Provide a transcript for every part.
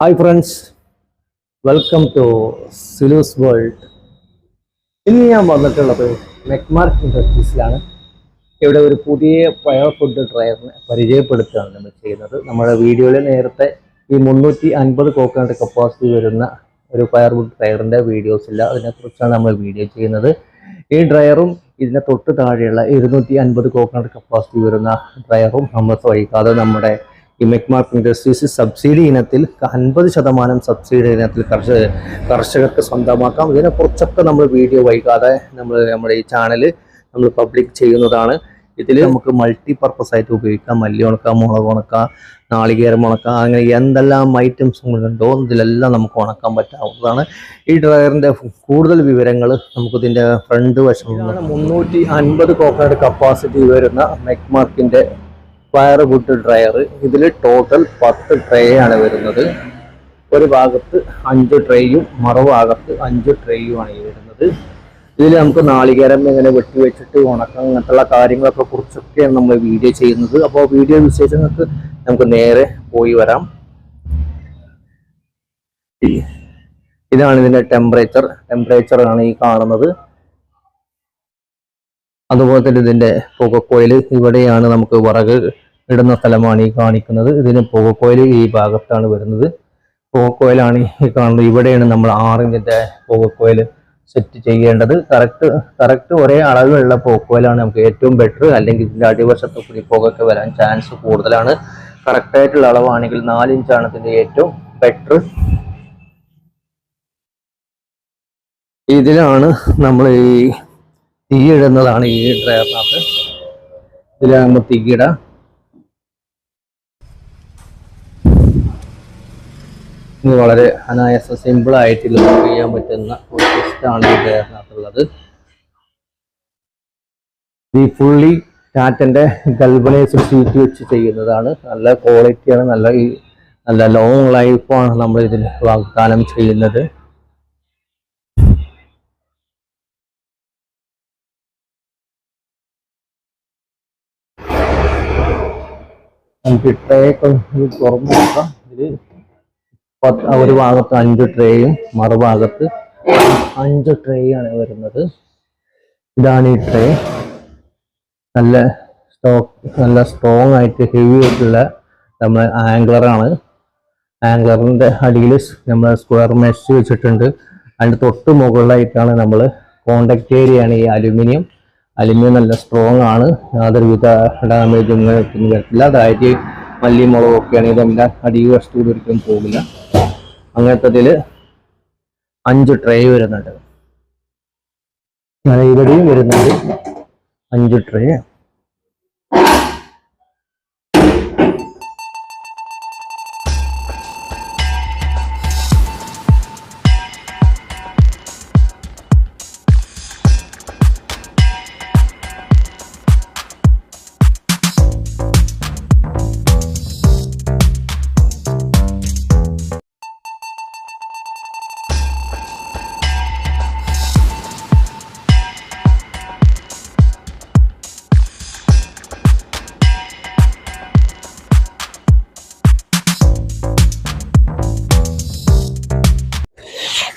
Hi friends welcome to Silus world ഇന്ന് ഞാൻ വന്നിട്ടുള്ളത് മെക്മാർക്ക് ഇൻഡസ്ട്രീസിലാണ് ഇവിടെ ഒരു പുതിയ ഫയർ ഫുഡ് ഡ്രയറിനെ പരിചയപ്പെടുത്തുകയാണ് നമ്മൾ ചെയ്യുന്നത്. നമ്മുടെ വീഡിയോയിൽ നേരത്തെ ഈ മുന്നൂറ്റി അൻപത് കോക്കനട്ട് കപ്പാസിറ്റി വരുന്ന ഒരു പയർ ഫുഡ് ഡ്രയറിന്റെ വീഡിയോസ് ഇല്ല. അതിനെക്കുറിച്ചാണ് നമ്മൾ വീഡിയോ ചെയ്യുന്നത്. ഈ ഡ്രയറും ഇതിന്റെ തൊട്ട് താഴെയുള്ള ഇരുന്നൂറ്റി അൻപത് കോക്കനട്ട് കപ്പാസിറ്റി വരുന്ന ഡ്രയറും നമ്മൾ വഹിക്കാതെ നമ്മുടെ ഈ മെക്മാർക്ക് ഇൻഡസ്ട്രീസ് സബ്സിഡി ഇനത്തിൽ അൻപത് ശതമാനം സബ്സിഡി ഇനത്തിൽ കർഷക കർഷകർക്ക് സ്വന്തമാക്കാം. ഇതിനെക്കുറിച്ചൊക്കെ നമ്മൾ വീഡിയോ വൈകാതെ നമ്മൾ നമ്മുടെ ഈ ചാനൽ നമ്മൾ പബ്ലിക് ചെയ്യുന്നതാണ്. ഇതിൽ നമുക്ക് മൾട്ടി പർപ്പസ് ആയിട്ട് ഉപയോഗിക്കാം. മല്ലി ഉണക്കാം മുളക് ഉണക്കാം നാളികേരം ഉണക്കാം അങ്ങനെ എന്തെല്ലാം ഐറ്റംസ് ഉണ്ടോ ഇതിലെല്ലാം നമുക്ക് ഉണക്കാൻ പറ്റാവുന്നതാണ്. ഈ ഡ്രയറിന്റെ കൂടുതൽ വിവരങ്ങൾ നമുക്കിതിന്റെ ഫ്രണ്ട് വശം മുന്നൂറ്റി അൻപത് കോക്കനട്ട് കപ്പാസിറ്റി വരുന്ന മെക്മാർക്കിന്റെ ഫയർ വുഡ് ഡ്രയർ ഇതിൽ ടോട്ടൽ പത്ത് ട്രേ ആണ് വരുന്നത്. ഒരു ഭാഗത്ത് അഞ്ച് ട്രേയും മറുഭാഗത്ത് അഞ്ച് ട്രേയുമാണ് ഈ വരുന്നത്. ഇതിൽ നമുക്ക് നാളികേരം എങ്ങനെ വെട്ടി വെച്ചിട്ട് ഉണക്കം അങ്ങനത്തുള്ള കാര്യങ്ങളൊക്കെ കുറിച്ചൊക്കെയാണ് നമ്മൾ വീഡിയോ ചെയ്യുന്നത്. അപ്പോൾ വീഡിയോ വിശേഷങ്ങൾക്ക് നമുക്ക് നേരെ പോയി വരാം. ഇതാണ് ഇതിന്റെ ടെമ്പറേച്ചർ ടെമ്പറേച്ചറാണ് ഈ കാണുന്നത്. അതുപോലെ തന്നെ ഇതിന്റെ പുകക്കോയിൽ ഇവിടെയാണ് നമുക്ക് വിറക് ഇടുന്ന സ്ഥലമാണ് ഈ കാണിക്കുന്നത്. ഇതിന് പുകക്കോയിൽ ഈ ഭാഗത്താണ് വരുന്നത്. പുകക്കോയിലാണ് ഈ കാണുന്നത്. ഇവിടെയാണ് നമ്മൾ ആറിഞ്ചിന്റെ പുകക്കോയിൽ സെറ്റ് ചെയ്യേണ്ടത്. കറക്റ്റ് കറക്റ്റ് ഒരേ അളവിലുള്ള പുകക്കോയിലാണ് നമുക്ക് ഏറ്റവും ബെറ്റർ അല്ലെങ്കിൽ ഇതിന്റെ അടിവശത്ത് കൂടി പുകയൊക്കെ വരാൻ ചാൻസ് കൂടുതലാണ്. കറക്റ്റ് ആയിട്ടുള്ള അളവാണെങ്കിൽ നാലിഞ്ചാണ് ഇതിന്റെ ഏറ്റവും ബെറ്റർ ഇതിലാണ് നമ്മൾ ഈ തീയിടുന്നതാണ് ഈ ഡ്രയറിനകത്ത് ഇതിലാകുമ്പോൾ തീയിടാം ഇത് വളരെ അനായാസ സിമ്പിൾ ആയിട്ട് ഇത് ചെയ്യാൻ പറ്റുന്ന ഒരു സിസ്റ്റമാണ് ഈ ഡ്രയറിനകത്തുള്ളത് ഈ ഫുള്ളി ടാറ്റന്റെ ഗൾബനൈസ് ഷീറ്റ് വെച്ച് ചെയ്യുന്നതാണ്. നല്ല ക്വാളിറ്റിയാണ് നല്ല നല്ല ലോങ് ലൈഫാണ് നമ്മൾ ഇതിന് വാഗ്ദാനം ചെയ്യുന്നത്. നമുക്ക് ട്രേയൊക്കെ തുറന്നു നോക്കാം ഒരു ഭാഗത്ത് അഞ്ച് ട്രേയും മറുഭാഗത്ത് അഞ്ച് ട്രേയാണ് വരുന്നത്. ഇതാണ് ഈ ട്രേ. നല്ല സ്റ്റോക്ക് നല്ല സ്ട്രോങ് ആയിട്ട് ഹെവി ആയിട്ടുള്ള നമ്മൾ ആംഗ്ലറാണ് ആംഗ്ലറിന്റെ അടിയിൽ നമ്മൾ സ്ക്വയർ മെഷ് വെച്ചിട്ടുണ്ട്. അതിന്റെ തൊട്ട് മുകളിലായിട്ടാണ് നമ്മൾ കോണ്ടാക്ട് ഏരിയയാണ് ഈ അലുമിനിയം അലുമിനിയം നല്ല സ്ട്രോങ് ആണ്. യാതൊരുവിധ ഡാമേജും ഒന്നും വരത്തില്ല. അതായത് മല്ലി മുളകൊക്കെ ആണെങ്കിൽ നമ്മുടെ അടി വശത്തൂടെ ഒരിക്കലും പോകില്ല അങ്ങനത്തതിൽ അഞ്ച് ട്രേ വരുന്നുണ്ട്. ഇവിടെയും വരുന്നുണ്ട്. അഞ്ച് ട്രേ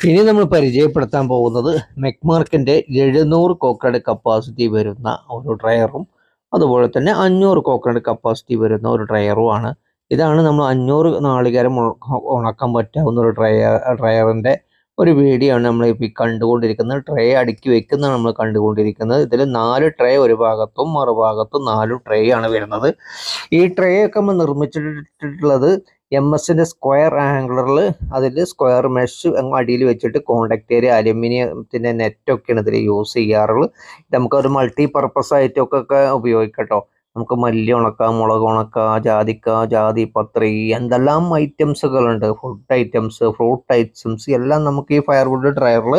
ഇനി നമ്മൾ പരിചയപ്പെടുത്താൻ പോകുന്നത് മെക്മാർക്കിന്റെ എഴുന്നൂറ് കോക്കഡ് കപ്പാസിറ്റി വരുന്ന ഒരു ഡ്രയറും അതുപോലെ തന്നെ അഞ്ഞൂറ് കോക്കഡ് കപ്പാസിറ്റി വരുന്ന ഒരു ഡ്രയറുമാണ് ഇതാണ് നമ്മൾ അഞ്ഞൂറ് നാളികേരം ഉണക്കാൻ പറ്റാവുന്ന ഒരു ഡ്രയർ ഡ്രയറിന്റെ ഒരു വീഡിയോ ആണ് നമ്മൾ ഇപ്പോൾ കണ്ടുകൊണ്ടിരിക്കുന്നത്. ട്രേ അടുക്കി വെക്കുന്നതാണ് നമ്മൾ കണ്ടുകൊണ്ടിരിക്കുന്നത്. ഇതിൽ നാല് ട്രേ ഒരു ഭാഗത്തും മറുഭാഗത്തും നാല് ട്രേ ആണ് വരുന്നത്. ഈ ട്രേയൊക്കെ നമ്മൾ നിർമ്മിച്ചിട്ടുള്ളത് എം എസിന്റെ സ്ക്വയർ ആംഗിളറിൽ അതിൽ സ്ക്വയർ മെഷ് അടിയിൽ വെച്ചിട്ട് കോണ്ടാക്ട് ഏരിയ അലുമിനിയത്തിന്റെ നെറ്റൊക്കെയാണ് ഇതിൽ യൂസ് ചെയ്യാറുള്ളത്. നമുക്കൊരു മൾട്ടി പർപ്പസ് ആയിട്ടൊക്കെ ഉപയോഗിക്കട്ടോ നമുക്ക് മല്ലി ഉണക്കാം മുളക് ഉണക്കാം ജാതിക്ക ജാതി പത്രി എന്തെല്ലാം ഐറ്റംസുകളുണ്ട് ഫുഡ് ഐറ്റംസ് ഫ്രൂട്ട് ഐറ്റംസ് എല്ലാം നമുക്ക് ഈ ഫയർവുഡ് ഡ്രയറിൽ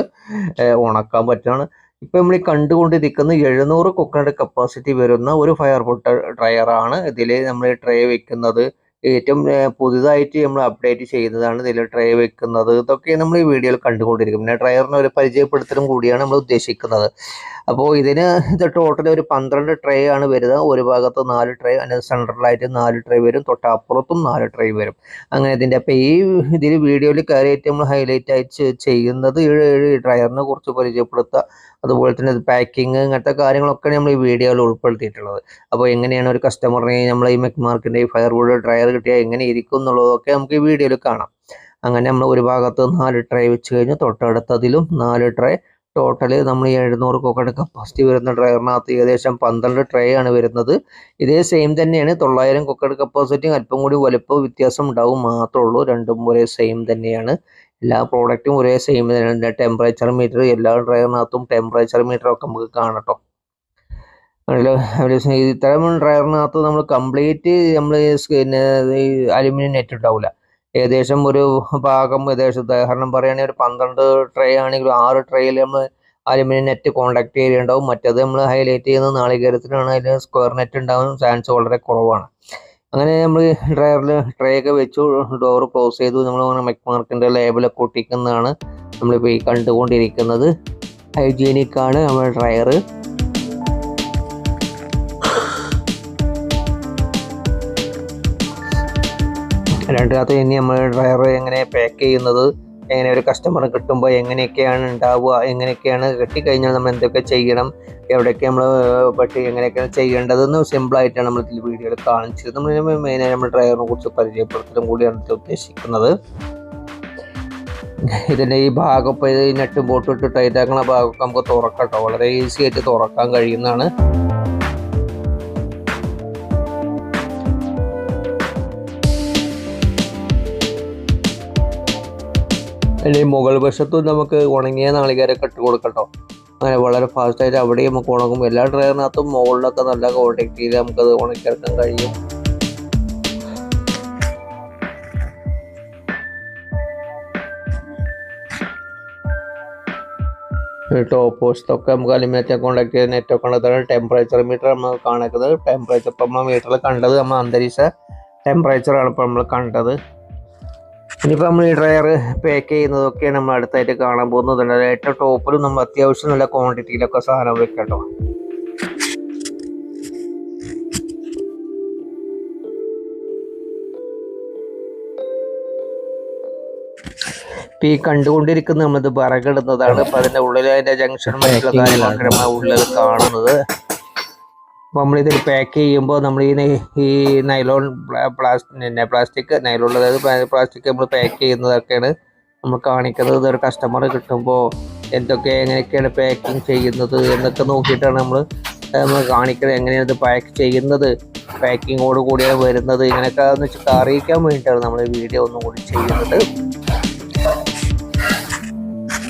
ഉണക്കാൻ പറ്റുകയാണ് ഇപ്പം നമ്മൾ ഈ കണ്ടുകൊണ്ടിരിക്കുന്ന എഴുന്നൂറ് കുക്കറുടെ കപ്പാസിറ്റി വരുന്ന ഒരു ഫയർവുഡ് ഡ്രയറാണ് ഇതിൽ നമ്മൾ ട്രേ വെക്കുന്നത്. ഏറ്റവും പുതുതായിട്ട് നമ്മൾ അപ്ഡേറ്റ് ചെയ്യുന്നതാണ് ഇതിൽ ട്രേ വെക്കുന്നത്. ഇതൊക്കെ നമ്മൾ ഈ വീഡിയോയിൽ കണ്ടുകൊണ്ടിരിക്കും. പിന്നെ ഡ്രൈവറിനെ ഒരു പരിചയപ്പെടുത്തലും കൂടിയാണ് നമ്മൾ ഉദ്ദേശിക്കുന്നത്. അപ്പോൾ ഇതിന് ഇത് ടോട്ടൽ ഒരു പന്ത്രണ്ട് ട്രേ ആണ് വരുന്നത്. ഒരു ഭാഗത്ത് നാല് ട്രേ അതിന് സെൻട്രലായിട്ട് നാല് ട്രേ വരും. തൊട്ടപ്പുറത്തും നാല് ട്രേ വരും. അങ്ങനെ ഇതിന്റെ അപ്പോൾ ഈ ഇതിൽ വീഡിയോയിൽ കയറിയിട്ട് നമ്മൾ ഹൈലൈറ്റ് ആയിട്ട് ചെയ്യുന്നത് ഈ ഡ്രൈവറിനെ കുറിച്ച് പരിചയപ്പെടുത്തുക അതുപോലെ തന്നെ പാക്കിങ് അങ്ങനത്തെ കാര്യങ്ങളൊക്കെ നമ്മൾ ഈ വീഡിയോയിൽ ഉൾപ്പെടുത്തിയിട്ടുള്ളത്. അപ്പോൾ എങ്ങനെയാണ് ഒരു കസ്റ്റമറിനെ നമ്മൾ ഈ മെക്മാർക്കിന്റെ ഈ ഫയർവുഡ് ഡ്രയർ കിട്ടിയാൽ എങ്ങനെ ഇരിക്കും എന്നുള്ളതൊക്കെ നമുക്ക് ഈ വീഡിയോയിൽ കാണാം. അങ്ങനെ നമ്മൾ ഒരു ഭാഗത്ത് നാല് ട്രേ വെച്ച് കഴിഞ്ഞ് തൊട്ടടുത്തതിലും നാല് ട്രേ ടോട്ടൽ നമ്മൾ ഈ എഴുന്നൂറ് കൊക്കയുടെ കപ്പാസിറ്റി വരുന്ന ഡ്രയറിനകത്ത് ഏകദേശം പന്ത്രണ്ട് ട്രേ ആണ് വരുന്നത്. ഇതേ സെയിം തന്നെയാണ് തൊള്ളായിരം കൊക്കയുടെ കപ്പാസിറ്റി അല്പം കൂടി വലുപ്പ വ്യത്യാസം ഉണ്ടാവും മാത്രമേ ഉള്ളൂ. രണ്ടും ഒരേ സെയിം തന്നെയാണ്. എല്ലാ പ്രോഡക്റ്റും ഒരേ സെയിം തന്നെ ടെമ്പറേച്ചർ മീറ്റർ എല്ലാ ഡ്രയറിനകത്തും ടെമ്പറേച്ചർ മീറ്റർ ഒക്കെ നമുക്ക് കാണട്ടോ. ഇത്തരം ഡ്രയറിനകത്ത് നമ്മൾ കംപ്ലീറ്റ് നമ്മൾ അലുമിനിയം നെറ്റ് ഉണ്ടാവില്ല ഏകദേശം ഒരു ഭാഗം ഏകദേശം ഉദാഹരണം പറയുകയാണെങ്കിൽ ഒരു പന്ത്രണ്ട് ട്രേ ആണെങ്കിൽ ആറ് ട്രേയിൽ നമ്മൾ അലുമിനിയം നെറ്റ് കോണ്ടാക്ട് ഏരിയ ഉണ്ടാവും മറ്റേത് നമ്മൾ ഹൈലൈറ്റ് ചെയ്യുന്നത് നാളികേരത്തിനാണ്. അതിൽ സ്ക്വയർ നെറ്റ് ഉണ്ടാകുന്ന ചാൻസ് വളരെ കുറവാണ്. അങ്ങനെ നമ്മൾ ഡ്രയറിൽ ട്രേ ഒക്കെ വെച്ചു ഡോർ ക്ലോസ് ചെയ്തു. നമ്മൾ മെക്മാർക്കിന്റെ ലേബലൊക്കെ ഒട്ടിക്കുന്നതാണ് നമ്മളിപ്പോൾ ഈ കണ്ടുകൊണ്ടിരിക്കുന്നത്. ഹൈജീനിക് ആണ് നമ്മുടെ ഡ്രയർ രണ്ടാമത്തെ ഇനി നമ്മൾ ഡ്രയർ എങ്ങനെ പാക്ക് ചെയ്യുന്നത്? എങ്ങനെ ഒരു കസ്റ്റമർ കിട്ടുമ്പോൾ എങ്ങനെയൊക്കെയാണ് ഉണ്ടാവുക എങ്ങനെയൊക്കെയാണ് കിട്ടിക്കഴിഞ്ഞാൽ നമ്മൾ എന്തൊക്കെ ചെയ്യണം എവിടെയൊക്കെ നമ്മൾ പറ്റി എങ്ങനെയൊക്കെയാണ് ചെയ്യേണ്ടതെന്ന് സിമ്പിളായിട്ടാണ് നമ്മൾ ഇതിൽ വീഡിയോയിൽ കാണിച്ചത്. നമ്മൾ മെയിനായി നമ്മൾ ഡ്രൈവറിനെ കുറിച്ച് പരിചയപ്പെടുത്തലും കൂടിയാണ് ഉദ്ദേശിക്കുന്നത്. ഇതിന്റെ ഈ ഭാഗം ഇപ്പോൾ ഈ നെട്ടും ബോട്ടും ഇട്ട് ടൈറ്റ് ആക്കുന്ന ഭാഗമൊക്കെ നമുക്ക് തുറക്കാം കേട്ടോ. വളരെ ഈസി ആയിട്ട് തുറക്കാൻ കഴിയുന്നതാണ്. ഈ മുകൾ വശത്തും നമുക്ക് ഉണങ്ങിയ നാളികേരൊക്കെ ഇട്ട് കൊടുക്കട്ടോ. അങ്ങനെ വളരെ ഫാസ്റ്റായിട്ട് അവിടെ നമുക്ക് ഉണങ്ങും. എല്ലാ ഡ്രയറിനകത്തും മുകളിലൊക്കെ നല്ല ക്വാണ്ടിറ്റിയിൽ നമുക്കത് ഉണക്കിയെടുക്കാൻ കഴിയും. ടോപ്പ് പോസ്റ്റൊക്കെ നമുക്ക് അലുമിനിയത്തെ കോണ്ടാക്ട് ചെയ്ത് നെറ്റൊക്കെ കണ്ടെത്തുന്നത് ടെമ്പറേച്ചർ മീറ്റർ നമ്മൾ കാണിക്കുന്നത് ടെമ്പറേച്ചർ ഇപ്പം നമ്മൾ മീറ്ററിൽ കണ്ടത് നമ്മൾ അന്തരീക്ഷ ടെമ്പറേച്ചറാണ് ഇപ്പം നമ്മൾ കണ്ടത്. ഇനിയിപ്പോൾ നമ്മൾ ഈ ഡ്രയർ പാക്ക് ചെയ്യുന്നതൊക്കെയാണ് നമ്മൾ അടുത്തായിട്ട് കാണാൻ പോകുന്നത്. ഏറ്റവും ടോപ്പിലും നമ്മൾ അത്യാവശ്യം നല്ല ക്വാണ്ടിറ്റിയിലൊക്കെ സാധനം വെക്കട്ടോ ഇപ്പൊ ഈ കണ്ടുകൊണ്ടിരിക്കുന്ന നമ്മളിത് വിറകിടുന്നതാണ് അപ്പൊ അതിന്റെ ഉള്ളിൽ അതിന്റെ ജംഗ്ഷൻ മറ്റുള്ള കാര്യങ്ങളൊക്കെ നമ്മൾ ഉള്ളിൽ കാണുന്നത്. അപ്പൊ നമ്മളിത് പാക്ക് ചെയ്യുമ്പോൾ നമ്മൾ ഈ ഈ നൈലോൺ പ്ലാസ്റ്റിക് പ്ലാസ്റ്റിക് നൈലോൺ അതായത് പ്ലാസ്റ്റിക് നമ്മൾ പാക്ക് ചെയ്യുന്നതൊക്കെയാണ് നമ്മൾ കാണിക്കുന്നത്. ഇതൊരു കസ്റ്റമർ കിട്ടുമ്പോൾ എന്തൊക്കെ എങ്ങനെയൊക്കെയാണ് പാക്കിങ് ചെയ്യുന്നത് എന്നൊക്കെ നോക്കിയിട്ടാണ് നമ്മൾ നമ്മൾ കാണിക്കുന്നത് എങ്ങനെയാണ് ഇത് പാക്ക് ചെയ്യുന്നത് പാക്കിങ്ങോട് കൂടിയാണ് വരുന്നത് ഇങ്ങനെയൊക്കെ എന്ന് വെച്ചിട്ട് അറിയിക്കാൻ വേണ്ടിയിട്ടാണ് നമ്മൾ വീഡിയോ ഒന്നും കൂടി ചെയ്യുന്നത്.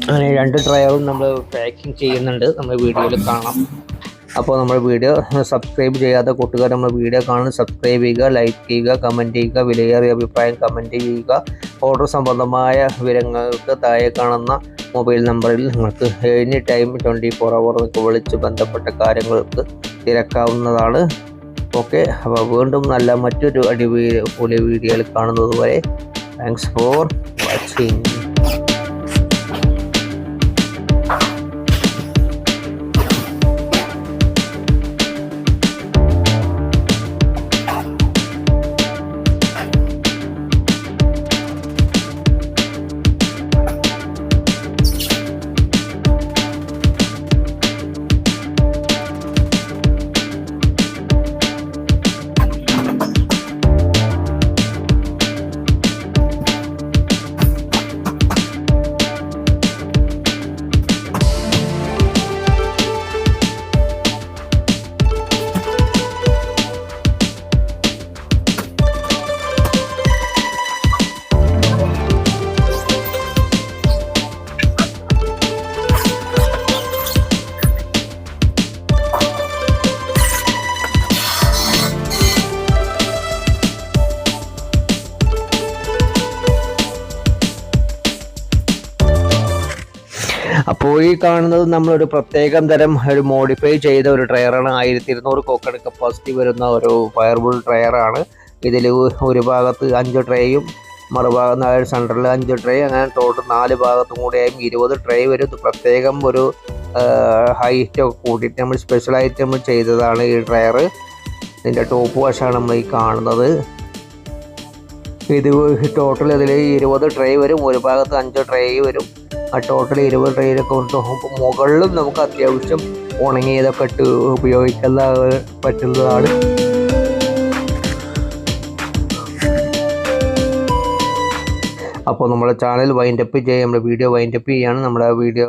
അങ്ങനെ രണ്ട് ഡ്രൈവറും നമ്മൾ പാക്കിങ് ചെയ്യുന്നുണ്ട്. നമ്മൾ വീഡിയോയിൽ കാണാം. അപ്പോൾ നമ്മൾ വീഡിയോ സബ്സ്ക്രൈബ് ചെയ്യാത്ത കൂട്ടുകാർ നമ്മൾ വീഡിയോ കാണുന്നത് സബ്സ്ക്രൈബ് ചെയ്യുക ലൈക്ക് ചെയ്യുക കമന്റ് ചെയ്യുക വിലയേറിയ അഭിപ്രായം കമന്റ് ചെയ്യുക. ഓർഡർ സംബന്ധമായ വിവരങ്ങൾക്ക് താഴെ കാണുന്ന മൊബൈൽ നമ്പറിൽ നിങ്ങൾക്ക് any time twenty four hour വിളിച്ച് ബന്ധപ്പെട്ട കാര്യങ്ങൾക്ക് തിരക്കാവുന്നതാണ്. ഓക്കെ അപ്പോൾ വീണ്ടും നല്ല മറ്റൊരു അടിപൊളി വീഡിയോയിൽ കാണുന്നതുവരെ താങ്ക്സ് ഫോർ വാച്ചിങ് അപ്പോൾ ഈ കാണുന്നത് നമ്മളൊരു പ്രത്യേകം തരം ഒരു മോഡിഫൈ ചെയ്ത ഒരു ടയറാണ് ആയിരത്തി ഇരുന്നൂറ് കോക്കഡ് കപ്പാസിറ്റി വരുന്ന ഒരു ഫയർബുൾ ടയറാണ് ഇതിൽ ഒരു ഭാഗത്ത് അഞ്ച് ട്രേയും മറുഭാഗം നാല് സെന്ററിൽ അഞ്ച് ട്രേ അങ്ങനെ ടോട്ടൽ നാല് ഭാഗത്തും കൂടെയായും ഇരുപത് ട്രേ വരും. പ്രത്യേകം ഒരു ഹൈറ്റ് ഒക്കെ കൂട്ടിയിട്ട് നമ്മൾ സ്പെഷ്യലായിട്ട് നമ്മൾ ചെയ്തതാണ് ഈ ട്രയർ ഇതിന്റെ ടോപ്പ് വശമാണ് നമ്മൾ ഈ കാണുന്നത്. ഇത് ടോട്ടൽ ഇതിൽ ഇരുപത് ട്രേ വരും. ഒരു ഭാഗത്ത് അഞ്ച് ട്രേ വരും. ആ ടോട്ടൽ ഇരുപത് ട്രെയിനൊക്കെ കൊണ്ട് മുകളിലും നമുക്ക് അത്യാവശ്യം ഉണങ്ങിയതൊക്കെ ഇട്ട് ഉപയോഗിക്കാൻ പറ്റുന്നതാണ്. അപ്പോൾ നമ്മുടെ ചാനൽ വൈൻഡപ്പ് ചെയ്യാം നമ്മുടെ വീഡിയോ വൈൻഡപ്പ് ചെയ്യാണ്. നമ്മുടെ വീഡിയോ